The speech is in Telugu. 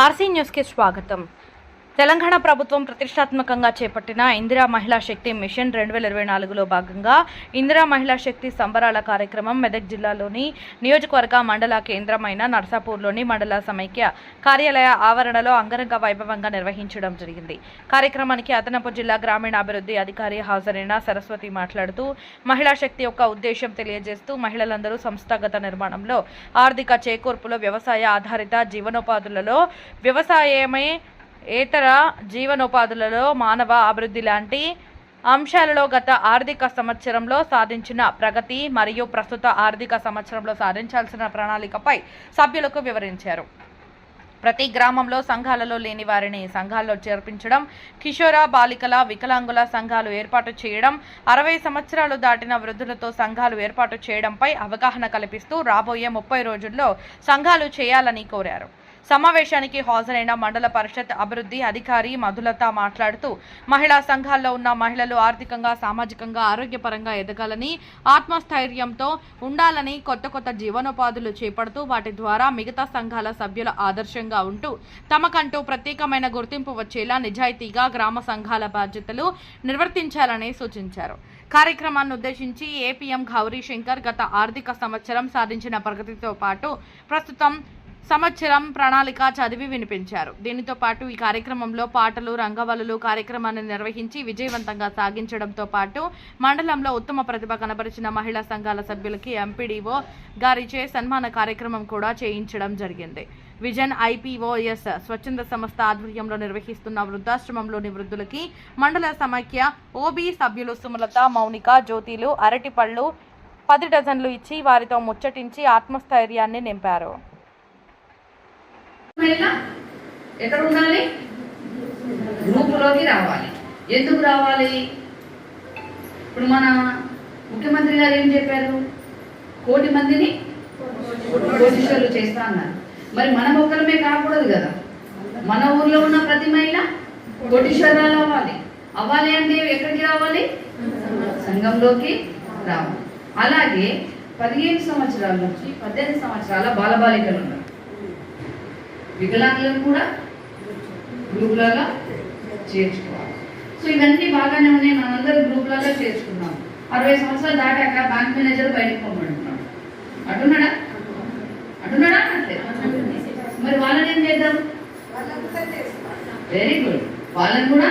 ఆర్సీ న్యూస్కి స్వాగతం. తెలంగాణ ప్రభుత్వం ప్రతిష్టాత్మకంగా చేపట్టిన ఇందిరా మహిళా శక్తి మిషన్ రెండు వేల ఇరవై నాలుగులో భాగంగా ఇందిరా మహిళా శక్తి సంబరాల కార్యక్రమం మెదక్ జిల్లాలోని నియోజకవర్గ మండల కేంద్రమైన నర్సాపూర్లోని మండల సమైక్య కార్యాలయ ఆవరణలో అంగరంగ వైభవంగా నిర్వహించడం జరిగింది. కార్యక్రమానికి అదనపు జిల్లా గ్రామీణాభివృద్ధి అధికారి హాజరైన సరస్వతి మాట్లాడుతూ మహిళా శక్తి యొక్క ఉద్దేశం తెలియజేస్తూ మహిళలందరూ సంస్థాగత నిర్మాణంలో ఆర్థిక చేకూర్పులో వ్యవసాయ ఆధారిత జీవనోపాధులలో వ్యవసాయమే ఏతర జీవనోపాధులలో మానవ అభివృద్ధి లాంటి అంశాలలో గత ఆర్థిక సంవత్సరంలో సాధించిన ప్రగతి మరియు ప్రస్తుత ఆర్థిక సంవత్సరంలో సాధించాల్సిన ప్రణాళికపై సభ్యులకు వివరించారు. ప్రతి గ్రామంలో సంఘాలలో లేని వారిని సంఘాల్లో చేర్పించడం కిషోర బాలికల వికలాంగుల సంఘాలు ఏర్పాటు చేయడం అరవై సంవత్సరాలు దాటిన వృద్ధులతో సంఘాలు ఏర్పాటు చేయడంపై అవగాహన కల్పిస్తూ రాబోయే ముప్పై రోజుల్లో సంఘాలు చేయాలని కోరారు. సమావేశానికి హాజరైన మండల పరిషత్ అభివృద్ధి అధికారి మధులత మాట్లాడుతూ మహిళా సంఘాల్లో ఉన్న మహిళలు ఆర్థికంగా సామాజికంగా ఆరోగ్యపరంగా ఎదగాలని ఆత్మస్థైర్యంతో ఉండాలని కొత్త కొత్త జీవనోపాధులు చేపడుతూ వాటి ద్వారా మిగతా సంఘాల సభ్యుల ఆదర్శంగా ఉంటూ తమకంటూ ప్రత్యేకమైన గుర్తింపు వచ్చేలా నిజాయితీగా గ్రామ సంఘాల బాధ్యతలు నిర్వర్తించాలని సూచించారు. కార్యక్రమాన్ని ఉద్దేశించి ఏపీఎం గౌరీ శంకర్ గత ఆర్థిక సంవత్సరం సాధించిన ప్రగతితో పాటు ప్రస్తుతం సంవత్సరం ప్రణాళిక చదివి వినిపించారు. దీనితో పాటు ఈ కార్యక్రమంలో పాటలు రంగవల్లులు కార్యక్రమాన్ని నిర్వహించి విజయవంతంగా సాగించడంతో పాటు మండలంలో ఉత్తమ ప్రతిభ కనబరిచిన మహిళా సంఘాల సభ్యులకి ఎంపీడీఓ గారిచే సన్మాన కార్యక్రమం కూడా చేయించడం జరిగింది. విజన్ ఐపీఓఎస్ స్వచ్ఛంద సంస్థ ఆధ్వర్యంలో నిర్వహిస్తున్న వృద్ధాశ్రమంలోని వృద్ధులకి మండల సమాఖ్య ఓబీ సభ్యులు సుమలత మౌనిక జ్యోతిలు అరటిపళ్ళు పది డజన్లు ఇచ్చి వారితో ముచ్చటించి ఆత్మస్థైర్యాన్ని నింపారు. ఎక్కడ ఉండాలి? గ్రూపులోకి రావాలి. ఎందుకు రావాలి? ఇప్పుడు మన ముఖ్యమంత్రి గారు ఏం చెప్పారు? కోటి మందిని కోటీశ్వరులు చేస్తా అన్నారు. మరి మనం ఒక్కరమే కాకూడదు కదా. మన ఊర్లో ఉన్న ప్రతి మహిళ కోటీశ్వరాలు అవ్వాలి. అవ్వాలి అంటే ఎక్కడికి రావాలి? సంఘంలోకి రావాలి. అలాగే పదిహేను సంవత్సరాల నుంచి పద్దెనిమిది సంవత్సరాల బాలబాలికలు ఉన్నారు. వికలాంగులను కూడా గ్రూపులలో చేర్చుకోవాలి. సో ఇవన్నీ బాగానే ఉన్నాయి. మనందరం గ్రూపులలో చేర్చుకున్నాం. అరవై సంవత్సరాలు దాటాక బ్యాంక్ మేనేజర్ బయటకు పంపడుతున్నాడు అటున్నాడా? అటున్నాడా అంటే మరి వాళ్ళని ఏం చేద్దాం? Very good. వాళ్ళని కూడా